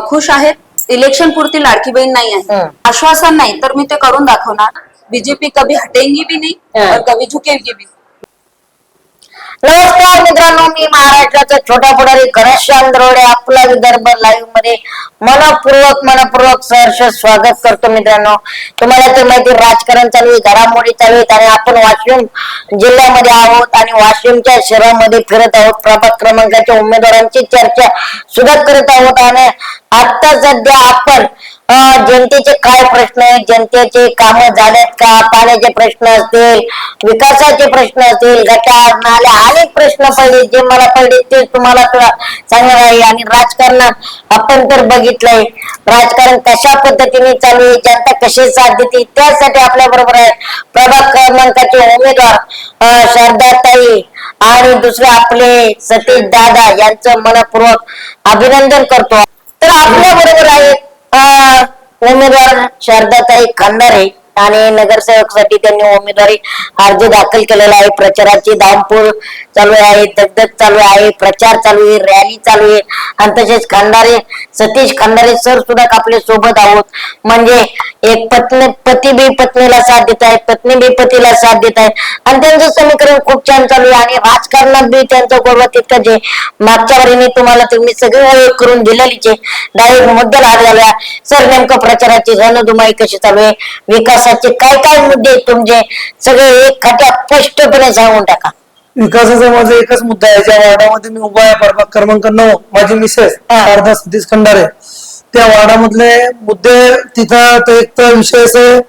खुश आहेत इलेक्शन पुरती लाडकी बहीण नाही आहे. आश्वासन नाही तर मी ते करून दाखवणार बीजेपी कभी हटेंगी भी नहीं. और कभी झुकेगी भी नहीं. नमस्कार मित्रांनो मी महाराष्ट्राचा छोटा पुढारी घनश्याम दरोडे आपला विदर्भ लाईव्हमध्ये मनपूर्वक मनपूर्वक सहर्ष स्वागत करतो मित्रांनो. तुम्हाला तर माहिती राजकारण चालू आहे घडामोडी चालू आहेत आणि आपण वाशिम जिल्ह्यामध्ये आहोत आणि वाशिमच्या शहरामध्ये फिरत आहोत. प्रभाग क्रमांकाच्या उमेदवारांची चर्चा सुद्धा करत आहोत. आणि आता सध्या आपण जनतेचे काय प्रश्न आहेत? जनतेचे कामं झालेत का? पाण्याचे प्रश्न असतील विकासाचे प्रश्न असतील गटार नाल्या अनेक प्रश्न पडले जे मला पडले ते तुम्हाला तुला सांगणार आहे. आणि राजकारणात आपण तर बघितलंय. राजकारण कशा पद्धतीने चालू आहे? जनता कशी साथ देते? त्यासाठी आपल्या बरोबर आहे प्रभाग क्रमांकाचे उमेदवार अं, शारदाताई आणि दुसरे आपले सतीश दादा यांचं मनपूर्वक अभिनंदन करतो. तर आपल्या बरोबर आहेत उमेदवार शारदाताई खंदारे आणि नगरसेवकसाठी त्यांनी उमेदवारी अर्ज दाखल केलेला आहे. प्रचाराची धामपूर चालू आहे दगदग चालू आहे प्रचार चालू आहे रॅली चालू आहे. आणि तसेच खंडारे सतीश खंडारे सर सुद्धा आपल्यासोबत आहोत. म्हणजे एक पत्नी पती बी पत्नीला साथ देत आहेत पत्नी बी पतीला साथ देत आहेत आणि त्यांचं समीकरण खूप छान चालू आहे. आणि राजकारणात बी त्यांचा गोडवा तितकाच आहे. मागच्या वेळी तुम्हाला तुम्ही सगळी ओळख करून दिलेलीच आहे. डायरेक्ट मुद्द्याला हात घालूया सर नेमकं प्रचाराची रणधुमाई कशी चालू आहे? विकासाचे काय काय मुद्दे तुमचे? सगळे एक खाट्या स्पष्टपणे सांगून टाका. विकासाचा माझा एकच मुद्दा आहे ज्या वार्डामध्ये मी उभा आहे क्रमांक नऊ माझी मिसेस हा. शारदा सतीश खंडारे त्या वार्डामधले मुद्दे तिथं तो एक तर विषय असं आहे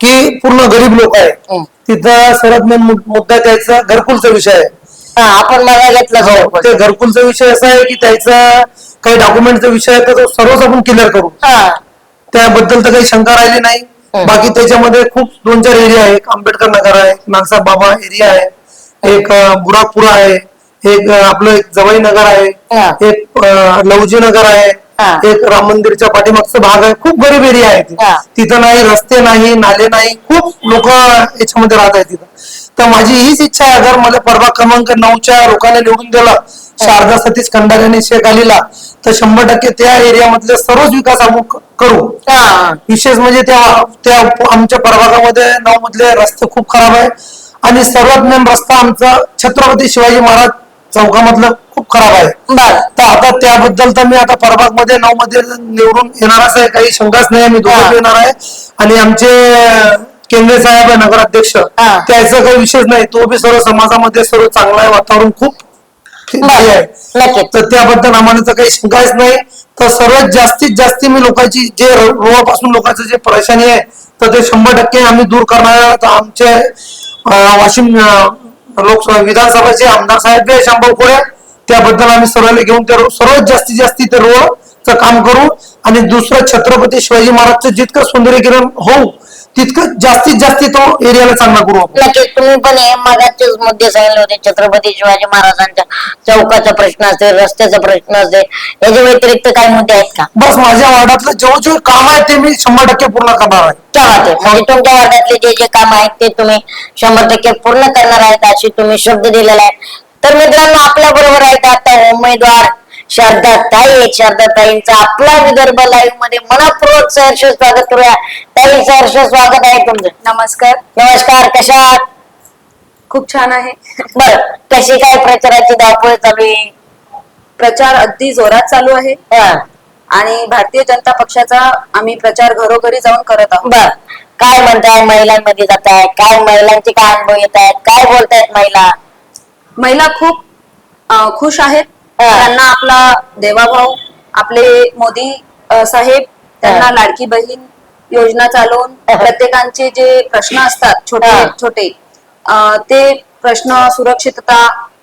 की पूर्ण गरीब लोक आहे. तिथं सर्वात मेन मुद्दा त्याचा घरकुलचा विषय आहे हा आपण मला घेतलं हो. ते घरकुलचा विषय असा आहे की त्याचा काही डॉक्युमेंटचा विषय आहे तर तो सर्वच आपण क्लिअर करू हा त्याबद्दल तर काही शंका राहिली नाही. बाकी त्याच्यामध्ये खूप दोन चार एरिया आहे आंबेडकर नगर आहे नागसाहेब बाबा एरिया आहे एक अं, बुराकपुरा आहे एक आपलं एक जवई नगर आहे. एक लवजी नगर आहे. एक राम मंदिरच्या पाठीमागचा भाग आहे खूप गरीब एरिया आहे. तिथं नाही रस्ते नाही नाले नाही खूप लोक याच्यामध्ये राहत आहेत तिथं तर माझी हीच इच्छा आहे अगर मला प्रभाग क्रमांक नऊच्या लोकांना निवडून दिला शारदा सतीश खंडारे आणि शेख अलीला तर शंभर टक्के त्या एरियामधले सर्वच विकास आपण करू विशेष म्हणजे त्या त्या आमच्या प्रभागामध्ये नऊ मधले रस्ते खूप खराब आहे आणि सर्वात मेन रस्ता आमचा छत्रपती शिवाजी महाराज चौकामधलं खूप खराब आहे. तर आता त्याबद्दल तर मी आता प्रभागमध्ये नऊ मध्ये निवडून येणारच आहे काही शंकाच नाही. मी. दोघं येणार आहे. आणि आमचे केंद्रे साहेब आहे नगराध्यक्ष. त्याचा काही विशेष नाही. तो बी सर्व समाजामध्ये सर्व चांगला आहे. वातावरण खूप आहे. तर त्याबद्दल आम्हाला तर काही शंकाच नाही. तर सर्वात जास्तीत जास्ती मी लोकांची जे रोवापासून लोकांचं जे परेशानी आहे तर ते शंभर टक्के आम्ही दूर करणार आहोत. आमचे वाशिम लोकसभा विधानसभाचे आमदार साहेब बी शंभर पुढे त्याबद्दल आम्ही सर्वांना घेऊन त्या सर्वात जास्तीत जास्ती ते रोडचं काम करू. आणि दुसरं छत्रपती शिवाजी महाराजचं जितकं सुंदरीकरण होऊ तितकं जास्तीत जास्ती तो एरियाला चांगला करू आपण. नक्कीच तुम्ही पण हे मागाचेच मुद्दे सांगितले होते. छत्रपती शिवाजी महाराजांच्या चौकाचा प्रश्न असेल रस्त्याचा प्रश्न असेल याच्या व्यतिरिक्त काही मुद्दे आहेत का? बस माझ्या वार्डातलं जेवढे जेवढे काम आहे ते मी शंभर टक्के पूर्ण करणार आहे. क्या बात आहे म्हणजे तुमच्या वार्डातले जे जे काम आहेत ते तुम्ही शंभर टक्के पूर्ण करणार आहेत अशी तुम्ही शब्द दिलेला आहे. तर मित्रांनो आपल्या बरोबर आहेत आता उमेदवार शारदा ताई शारदा ताईंचा आपला विदर्भ लाईव्हमध्ये मनपूर्वक सहर्ष स्वागत करूया. ताई सहर्ष स्वागत आहे तुमचं. नमस्कार. नमस्कार कशा आहात? खूप छान आहे. बर कशी काय प्रचाराची धावपळ चालू आहे? प्रचार अगदी जोरात चालू आहे. हा, आणि भारतीय जनता पक्षाचा आम्ही प्रचार घरोघरी जाऊन करत आहोत. बर. काय म्हणताय? महिलांमध्ये जात आहे काय महिलांचे काय अनुभव येत आहेत काय बोलतायत महिला? महिला खूप अं, खुश आहेत. त्यांना आपला देवाभाऊ आपले मोदी साहेब त्यांना. लाडकी बहीण योजना चालवून. प्रत्येकांचे जे प्रश्न असतात छोटे. छोटे ते प्रश्न सुरक्षितता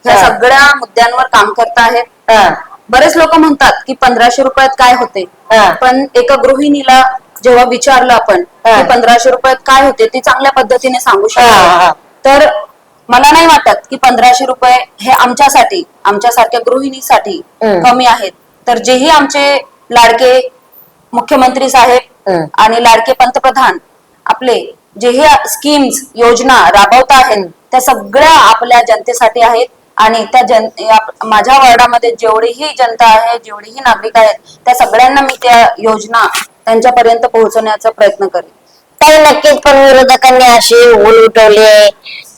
ह्या. सगळ्या मुद्द्यांवर काम करत आहेत बरेच लोक म्हणतात की पंधराशे रुपयात काय होते. पण एका गृहिणीला जेव्हा विचारलं आपण. की पंधराशे रुपयात काय होते ती चांगल्या पद्धतीने सांगू. शकते तर मला नाही वाटत की पंधराशे रुपये हे आमच्यासाठी आमच्यासारख्या गृहिणीसाठी. कमी आहेत. तर जेही आमचे लाडके मुख्यमंत्री साहेब. आणि लाडके पंतप्रधान आपले जेही स्कीम्स योजना राबवत आहेत त्या सगळ्या आपल्या जनतेसाठी आहेत. आणि त्या जन माझ्या वॉर्डामध्ये जेवढीही जनता आहे जेवढीही नागरिक आहेत त्या सगळ्यांना मी त्या योजना त्यांच्यापर्यंत पोहोचवण्याचा प्रयत्न करेन. काही नक्कीच पण विरोधकांनी असे ओल उठवले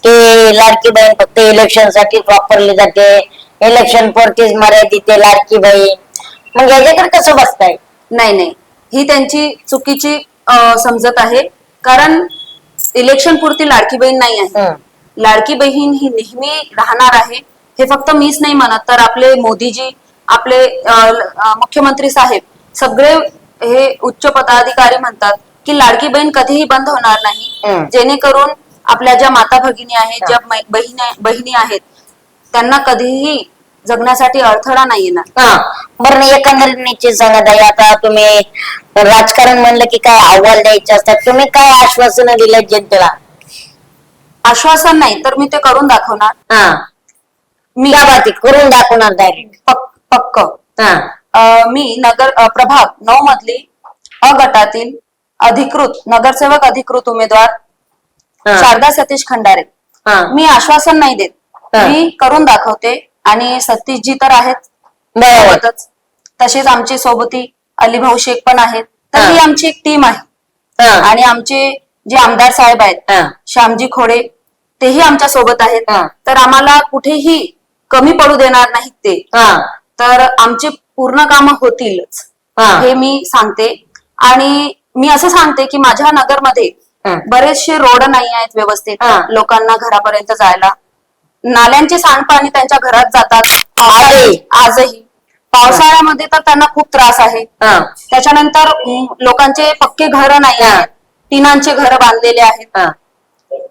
की लाडकी बहीण फक्त इलेक्शन साठीच वापरली जाते. इलेक्शन पुरतीच मर्यादित आहे लाडकी बहीण. मग याच्याकडे कसं बसताय? नाही नाही. ही त्यांची चुकीची अं, समजत आहे. कारण इलेक्शन पुरती लाडकी बहीण नाही आहे. हं. लाडकी बहीण ही नेहमी राहणार आहे. हे फक्त मीच नाही म्हणत तर आपले मोदीजी आपले अं, ल- अं, मुख्यमंत्री साहेब सगळे हे उच्च पदाधिकारी म्हणतात की लाडकी बहीण कधीही बंद होणार नाही. जेणेकरून आपल्या ज्या माता भगिनी आहेत ज्या बहिणी बहिणी आहेत त्यांना कधीही जगण्यासाठी अडथळा नाही येणार. हा. बरं नाही एकंदरीत निश्चित सांगत आहे आता तुम्ही राजकारण म्हणलं की काय अहवाल द्यायचे असतात तुम्ही काय आश्वासन दिलं जनतेला? आश्वासन नाही तर मी ते करून दाखवणार. हा. मी त्या बाबतीत करून दाखवणार डायरेक्ट पक- पक्क. हा. अं, मी नगर अं, प्रभाग नऊ मधली अ गटातील अधिकृत नगरसेवक अधिकृत उमेदवार हा. शारदा सतीश खंडारे. मी आश्वासन नाही देत. मी करून दाखवते आणि सतीशजी तर आहेत. तसेच आमची सोबती अलीभाऊ शेख पण आहेत. तर हा. आमची एक टीम आहे. आणि आमचे जे आमदार साहेब आहेत श्यामजी खोडे तेही आमच्यासोबत आहेत. तर आम्हाला कुठेही कमी पडू देणार नाहीत ते. तर आमची पूर्ण कामं होतीलच. हा. हे मी सांगते. आणि मी असं सांगते की माझ्या नगरमध्ये. बरेचसे रोड नाही आहेत व्यवस्थित. लोकांना घरापर्यंत जायला नाल्यांचे सांडपाणी त्यांच्या घरात जातात आजही? पावसाळ्यामध्ये तर त्यांना खूप त्रास आहे त्याच्यानंतर लोकांचे पक्के घर नाही. आहेत टिनांचे घर बांधलेले आहेत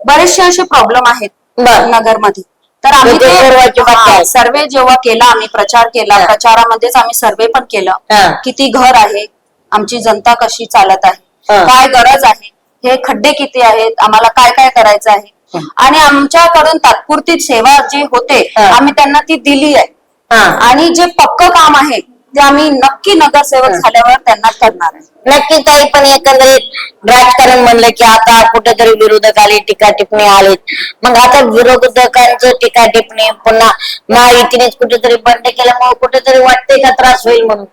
बरेचसे असे प्रॉब्लेम आहेत. नगरमध्ये तर आम्ही. सर्वे जेव्हा केला आम्ही प्रचार केला. प्रचारामध्येच आम्ही सर्वे पण केलं. किती घर आहे आमची जनता कशी चालत आहे. काय गरज आहे हे खड्डे किती आहेत आम्हाला काय काय करायचं आहे? आणि आमच्याकडून तात्पुरती सेवा जी होते. आम्ही त्यांना ती दिली आहे. हा. आणि जे पक्क काम आहे ते आम्ही नक्की नगरसेवक झाल्यावर त्यांना करणार आहे. नक्की काही पण एकंदरीत राजकारण म्हणलं की आता कुठेतरी विरोधक आले टीका टिप्पणी आलेत. मग आता विरोधकांचं टीका टिप्पणी पुन्हा महायुतीनेच कुठेतरी बंद केल्यामुळे कुठेतरी वाटते का त्रास होईल म्हणून?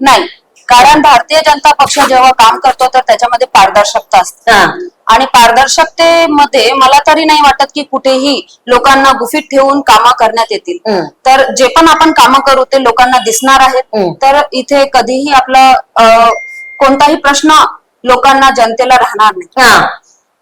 नाही. कारण भारतीय जनता पक्ष जेव्हा काम करतो तर त्याच्यामध्ये पारदर्शकता असते. हा. आणि पारदर्शकतेमध्ये मला तरी नाही वाटत की कुठेही लोकांना गुफीत ठेवून कामं करण्यात येतील. तर जे पण आपण कामं करू ते लोकांना दिसणार आहेत. तर इथे कधीही आपला कोणताही प्रश्न लोकांना जनतेला राहणार नाही. हा.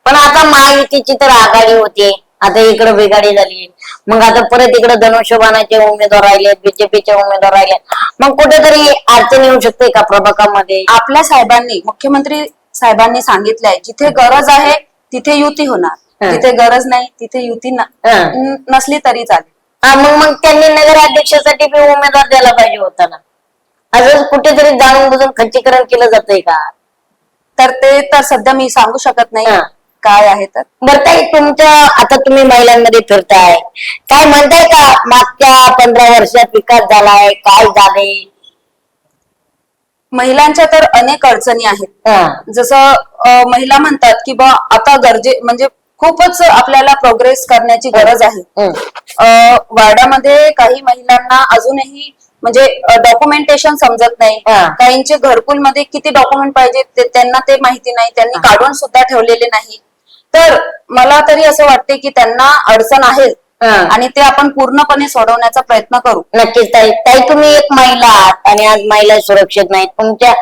पण आता महायुतीची तर आघाडी होती आता इकडे बिघाडी झाली. मग आता परत इकडे धनुष्यबाणाचे उमेदवार राहिले बीजेपीचे उमेदवार राहिले. मग कुठेतरी अडचण येऊ शकते का प्रभागामध्ये? आपल्या साहेबांनी मुख्यमंत्री साहेबांनी सांगितलंय जिथे गरज आहे तिथे युती होणार. जिथे गरज नाही तिथे युती न- हं. नसली तरी चालेल. हा मग मग त्यांनी नगराध्यक्षासाठी बी उमेदवार द्यायला पाहिजे होता ना. असं कुठेतरी जाणून बुजून खच्चीकरण केलं जातंय का? तर ते तर सध्या मी सांगू शकत नाही. हं. काय आहे तर? बरं ताई तुमच्या आता तुम्ही महिलांमध्ये फिरताय. काय म्हणताय का मागच्या पंधरा वर्षात विकास झालाय काय झालंय महिलांच्या तर अनेक अडचणी आहेत. हा. जसं अं, महिला म्हणतात की बा आता गरजे म्हणजे खूपच आपल्याला प्रोग्रेस करण्याची गरज आहे. हं. अं, वार्डामध्ये काही महिलांना अजूनही म्हणजे डॉक्युमेंटेशन समजत नाही. हा. काहींचे घरकुलमध्ये किती डॉक्युमेंट पाहिजे ते त्यांना ते माहिती नाही. त्यांनी काढून सुद्धा ठेवलेले नाही. तर मला तरी असं वाटते की त्यांना अडचण आहे. आणि ते आपण पूर्णपणे सोडवण्याचा प्रयत्न करू. नक्कीच ताई. ताई तुम्ही एक महिला आहात आणि आज महिला सुरक्षित नाहीत. तुमच्या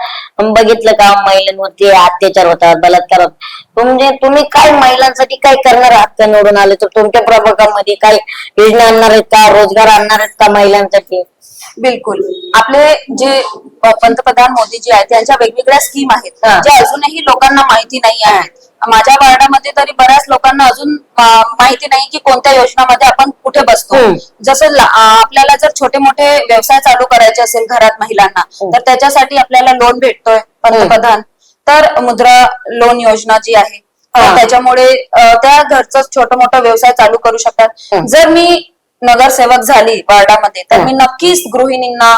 बघितलं का महिलांवरती अत्याचार होतात बलात्कार होतात. म्हणजे तुम्ही काय महिलांसाठी काय करणार आहात का निवडून आले? तर तुमच्या प्रभागामध्ये काय योजना आणणार आहेत का? रोजगार आणणार आहेत का महिलांसाठी? बिलकुल. आपले जे पंतप्रधान मोदीजी आहेत त्यांच्या वेगवेगळ्या स्कीम आहेत. ज्या अजूनही लोकांना माहिती नाही आहेत माझ्या वार्डामध्ये तरी बऱ्याच लोकांना अजून माहिती नाही की कोणत्या योजनामध्ये आपण कुठे बसतो. जसं आपल्याला जर छोटे मोठे व्यवसाय चालू करायचे असेल घरात महिलांना. तर त्याच्यासाठी आपल्याला लोन भेटतोय पंतप्रधान तर मुद्रा लोन योजना जी आहे. त्याच्यामुळे त्या घरचं छोटं मोठं व्यवसाय चालू करू शकतात. जर मी नगरसेवक झाली वार्डामध्ये तर मी नक्कीच गृहिणींना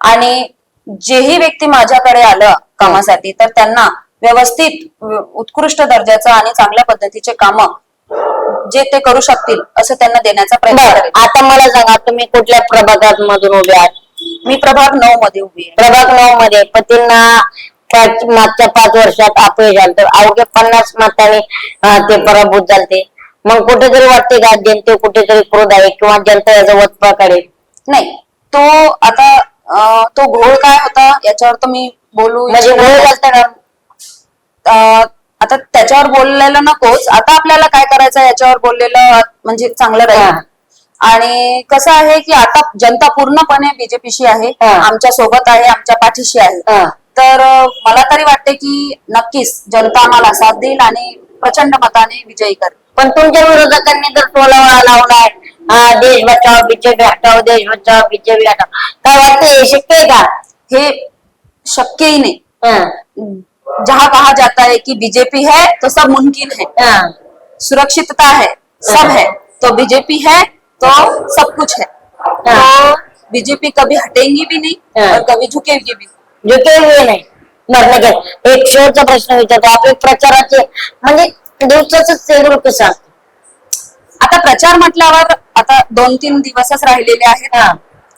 आणि जेही व्यक्ती माझ्याकडे आलं कामासाठी तर त्यांना व्यवस्थित उत्कृष्ट दर्जाचं आणि चांगल्या पद्धतीचे काम जे ते करू शकतील असं त्यांना देण्याचा प्रयत्न करेल आता मला सांगा तुम्ही कुठल्या प्रभागात मधून उभे आहात? मी प्रभाग नऊ मध्ये उभी आहे. प्रभाग नऊ मध्ये पतींना पाच- मागच्या पाच वर्षात अपयश आलं तर अवघ्या पन्नास मतांनी ते पराभूत झालते. मग कुठेतरी वाटते का जनते कुठेतरी क्रोध आहे किंवा जनता याचा काढेल नाही तो आता तो घोळ काय होता याच्यावर तर मी बोलू म्हणजे घोळ नाही. घालता का अं, आता त्याच्यावर बोललेलं नकोच आता आपल्याला काय करायचं याच्यावर बोललेलं म्हणजे चांगलं राहील. आणि कसं आहे की आता जनता पूर्णपणे बीजेपीशी आहे. आमच्यासोबत आहे आमच्या पाठीशी आहे. तर मला तरी वाटते की नक्कीच जनता आम्हाला साथ देईल आणि प्रचंड मताने विजयी करेल पण तुमच्या विरोधकांनी जर टोलावा लावलाय देश बचाव बीजेपी हटाओ देश बचाव बीजेपी हटाव काय वाटतं हे शक्य आहे का हे शक्यही नाही हं, जहाँ कहा जाता है कि बीजेपी है तो सब मुमकिन है हं. सुरक्षितता है सब है तो बीजेपी है तो सब कुछ है तो बीजेपी कभी हटेंगी भी नहीं हाँ। और कभी झुकेगी भी नहीं जो काही वेळ नाही बरं नक्की एक शेवटचा प्रश्न विचारतो आपले प्रचाराचे म्हणजे दिवसाचं शेड्यूल कसं असतं आता प्रचार म्हटल्यावर आता दोन तीन दिवसच राहिलेले आहेत हा.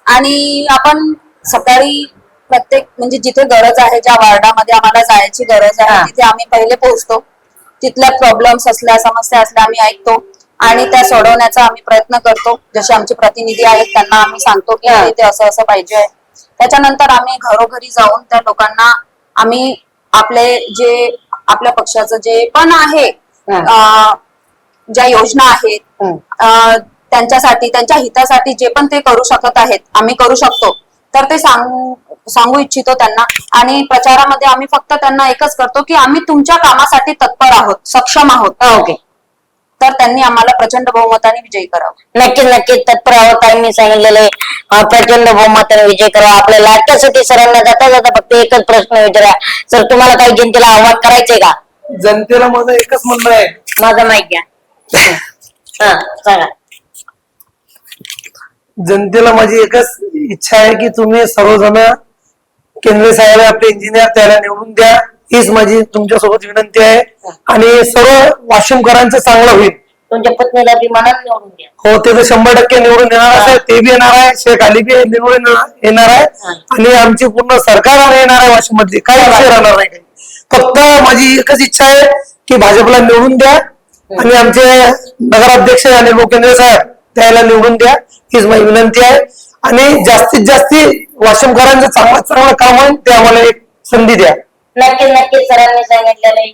आणि आपण सकाळी प्रत्येक म्हणजे जिथे गरज आहे ज्या वार्डामध्ये आम्हाला जायची गरज आहे. तिथे आम्ही पहिले पोहोचतो तिथल्या प्रॉब्लेम्स असल्या समस्या असल्या आम्ही ऐकतो आणि त्या सोडवण्याचा आम्ही प्रयत्न करतो जसे आमचे प्रतिनिधी आहेत त्यांना आम्ही सांगतो की हा. इथे असं असं पाहिजे आहे त्याच्यानंतर आम्ही घरोघरी जाऊन त्या लोकांना आम्ही आपले जे आपल्या पक्षाचं जे पण आहे हा. अं, ज्या योजना आहेत हं. अं, त्यांच्यासाठी त्यांच्या हितासाठी जे पण ते करू शकत आहेत आम्ही करू शकतो. तर ते सांगू सांगू इच्छितो त्यांना. आणि प्रचारामध्ये आम्ही फक्त त्यांना एकच करतो की आम्ही तुमच्या कामासाठी तत्पर आहोत सक्षम आहोत. ओके. तर त्यांनी आम्हाला प्रचंड बहुमताने विजयी करावं. नक्कीच नक्कीच. तत्पर आहोत त्यांनी सांगितलेले प्रचंड बहुमताने विजय करा आपल्या लाटण्यासाठी सरांना जाता जाता फक्त एकच प्रश्न विचारा. सर तुम्हाला काही जनतेला आव्हान करायचंय का? जनतेला माझं एकच म्हणणं आहे. माझा माहीत घ्या. हा सांगा. जनतेला माझी एकच इच्छा आहे की तुम्ही सर्वजण केंद्र साहेब आपले इंजिनियर त्याला निवडून द्या. हीच माझी तुमच्यासोबत विनंती आहे. आणि सर्व वाशिमकरांचं चांगलं होईल. तुमच्या पत्नीला बी मनात निवडून द्या. हो ते तर शंभर टक्के निवडून येणार आहे ते बी येणार आहे. शेख अली बी निवडून येणार- आहे. आणि आमची पूर्ण सरकार येणार आहे वाशिम मधली काही विषय राहणार नाही. फक्त माझी एकच इच्छा आहे की भाजपला निवडून द्या. आणि आमचे नगराध्यक्ष आणि लोकेंद्र साहेब त्याला निवडून द्या. हीच माझी विनंती आहे. आणि जास्तीत जास्त वाशिमकरांचं चांगलं चांगलं काम होईल ते आम्हाला एक संधी द्या. नक्कीच नक्कीच. सरांनी सांगितलेलं आहे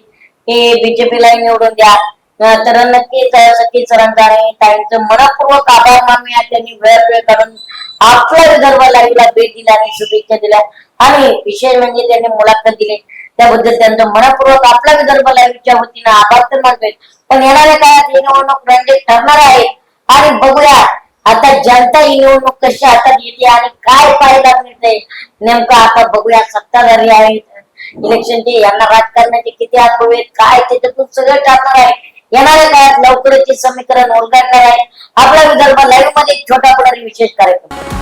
की बीजेपीला निवडून द्या. तर नक्कीच सचिन सरांचा आणि ताईंचं मनपूर्वक आभार मानूया. त्यांनी वेळ वेळ काढून आपल्या विदर्भ लाईव्हला भेट दिला आणि शुभेच्छा दिल्या. आणि विशेष म्हणजे त्यांनी मुलाखत दिली. त्याबद्दल त्यांचं मनपूर्वक आपल्या विदर्भ लाईव्हच्या वतीनं आभार तर मानवेल. पण येणाऱ्या काळात ही निवडणूक रंजक ठरणार आहे. आणि बघूया आता जनता ही निवडणूक कशी हातात येते आणि काय पाहायला मिळते नेमकं आता बघूया सत्ताधारी आहेत. इलेक्शनचे यांना राजकारणाचे किती अनुभव आहेत काय त्याच्यातून सगळं टाकणार आहे. येणाऱ्या काळात लवकरच हे समीकरण उलगडणार आहे. आपला विदर्भ लाईव्हमध्ये एक छोटा पुढारी विशेष कार्यक्रम.